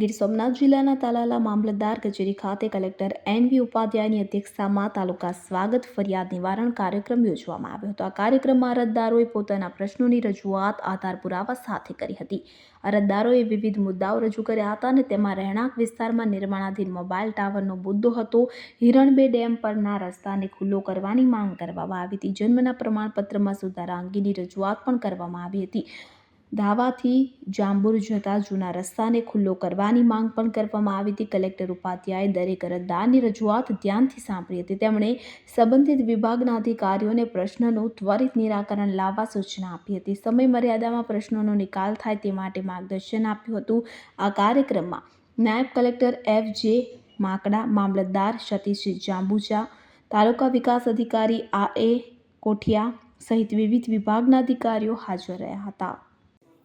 ગીર સોમનાથ જિલ્લાના તાલાલા મામલતદાર કચેરી ખાતે કલેક્ટર એન વી ઉપાધ્યાયની અધ્યક્ષતામાં તાલુકા સ્વાગત ફરિયાદ નિવારણ કાર્યક્રમ યોજવામાં આવ્યો હતો. આ કાર્યક્રમમાં અરજદારોએ પોતાના પ્રશ્નોની રજૂઆત, આધાર પુરાવા સાથે કરી હતી. અરજદારોએ વિવિધ મુદ્દાઓ રજૂ કર્યા હતા અને તેમાં રહેણાંક વિસ્તારમાં નિર્માણાધીન મોબાઈલ ટાવરનો મુદ્દો હતો. હિરણબે ડેમ પરના રસ્તાને ખુલ્લો કરવાની માંગ કરવામાં આવી હતી. જન્મના પ્રમાણપત્રમાં સુધારા અંગેની રજૂઆત પણ કરવામાં આવી હતી. ધાવાથી જાંબુર જતા જૂના રસ્તાને ખુલ્લો કરવાની માંગ પણ કરવામાં આવી હતી. કલેક્ટર ઉપાધ્યાયે દરેક અરજદારની રજૂઆત ધ્યાનથી સાંભળી હતી. તેમણે સંબંધિત વિભાગના અધિકારીઓને પ્રશ્નનું ત્વરિત નિરાકરણ લાવવા સૂચના આપી હતી. સમય મર્યાદામાં પ્રશ્નોનો નિકાલ થાય તે માટે માર્ગદર્શન આપ્યું હતું. આ કાર્યક્રમમાં નાયબ કલેક્ટર એફ જે માકડા, મામલતદાર સતીશ જાંબુચા તાલુકા વિકાસ અધિકારી આ એ કોઠિયા સહિત વિવિધ વિભાગના અધિકારીઓ હાજર રહ્યા હતા.